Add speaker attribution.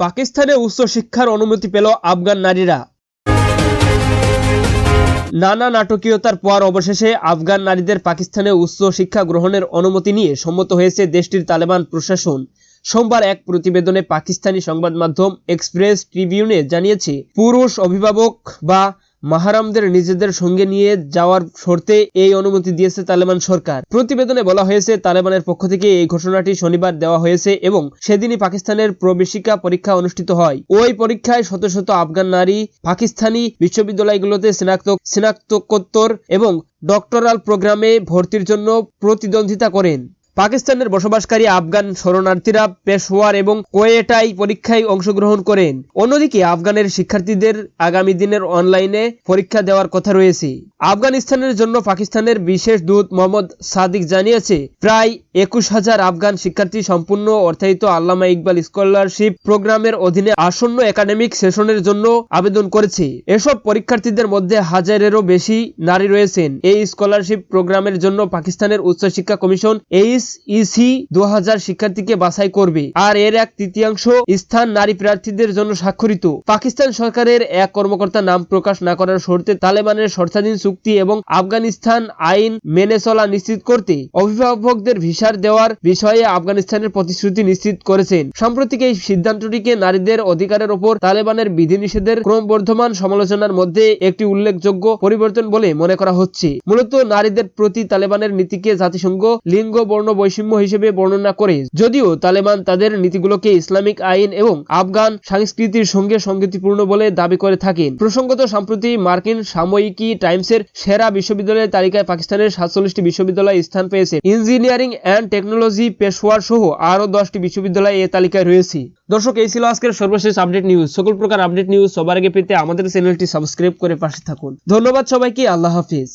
Speaker 1: পাকিস্তানে উচ্চ শিক্ষার অনুমতি পেল আফগান নারীরা। নানা নাটকীয়তার পর অবশেষে আফগান নারীদের পাকিস্তানে উচ্চ শিক্ষা গ্রহণের অনুমতি নিয়ে সম্মত হয়েছে দেশটির তালেবান প্রশাসন। সোমবার এক প্রতিবেদনে পাকিস্তানি সংবাদ মাধ্যম এক্সপ্রেস ট্রিবিউনে জানিয়েছে, পুরুষ অভিভাবক বা মাহারামদের নিজেদের সঙ্গে নিয়ে যাওয়ার শর্তে এই অনুমতি দিয়েছে তালেবান সরকার। প্রতিবেদনে বলা হয়েছে, তালেবানের পক্ষ থেকে এই ঘোষণাটি শনিবার দেওয়া হয়েছে এবং সেদিনই পাকিস্তানের প্রবেশিকা পরীক্ষা অনুষ্ঠিত হয়। ওই পরীক্ষায় শত শত আফগান নারী, পাকিস্তানি বিশ্ববিদ্যালয়গুলোতে স্নাতক, স্নাতকোত্তর এবং ডক্টরাল প্রোগ্রামে ভর্তির জন্য প্রতিদ্বন্দ্বিতা করেন। পাকিস্তানের বসবাসকারী আফগান শরণার্থীরা পেশোয়ার এবং কোয়েটাই পরীক্ষায় অংশগ্রহণ করেন। অন্যদিকে আফগানের শিক্ষার্থীদের আগামী দিনের অনলাইনে পরীক্ষা দেওয়ার কথা রয়েছে। আফগানিস্তানের জন্য পাকিস্তানের বিশেষ দূত মোহাম্মদ সাদিক জানিয়েছে, প্রায় একুশ হাজার আফগান শিক্ষার্থী সম্পূর্ণ অর্থায়িত আল্লামা ইকবাল স্কলারশিপ প্রোগ্রামের অধীনে আসন্ন একাডেমিক সেশনের জন্য আবেদন করেছে। এসব পরীক্ষার্থীদের মধ্যে হাজারেরও বেশি নারী রয়েছেন। এই স্কলারশিপ প্রোগ্রামের জন্য পাকিস্তানের উচ্চশিক্ষা কমিশন এইচ ইসি দু শিক্ষার্থীকে বাছাই করবে। আর এর এক তৃতীয়াংশ স্থান নারী প্রার্থীদের জন্য স্বাক্ষরিত। পাকিস্তান সরকারের এক কর্মকর্তা নাম প্রকাশ না করার শর্তে তালেবানের শর্তাধীন চুক্তি এবং আফগানিস্তান আইন মেনে চলা নিশ্চিত করতে অভিভাবকদের ভিসার দেওয়ার বিষয়ে আফগানিস্তানের প্রতিশ্রুতি নিশ্চিত করেছেন। সাম্প্রতিক এই সিদ্ধান্তটিকে নারীদের অধিকারের ওপর তালেবানের বিধিনিষেধের ক্রমবর্ধমান সমালোচনার মধ্যে একটি উল্লেখযোগ্য পরিবর্তন বলে মনে করা হচ্ছে। মূলত নারীদের প্রতি তালেবানের নীতিকে জাতিসংঘ লিঙ্গ বর্ণ বৈষম্য হিসেবে বর্ণনা করে। যদিও তালেবান তাদের নীতিগুলোকে ইসলামিক আইন এবং আফগান সংস্কৃতির সঙ্গে সঙ্গতিপূর্ণ বলে দাবি করে থাকেন। প্রসঙ্গত, সম্প্রতি মার্কিন সাময়িকী টাইমসের সেরা বিশ্ববিদ্যালয়ের তালিকায় পাকিস্তানের সাতচল্লিশটি বিশ্ববিদ্যালয় স্থান পেয়েছে। ইঞ্জিনিয়ারিং অ্যান্ড টেকনোলজি পেশোয়ার সহ আরও দশটি বিশ্ববিদ্যালয় এ তালিকায় রয়েছে। দর্শক, এই ছিল আজকের সর্বশেষ আপডেট নিউজ। সকল প্রকার আপডেট নিউজ সবার আগে পেতে আমাদের চ্যানেলটি সাবস্ক্রাইব করে পাশে থাকুন। ধন্যবাদ সবাইকে। আল্লাহ হাফিজ।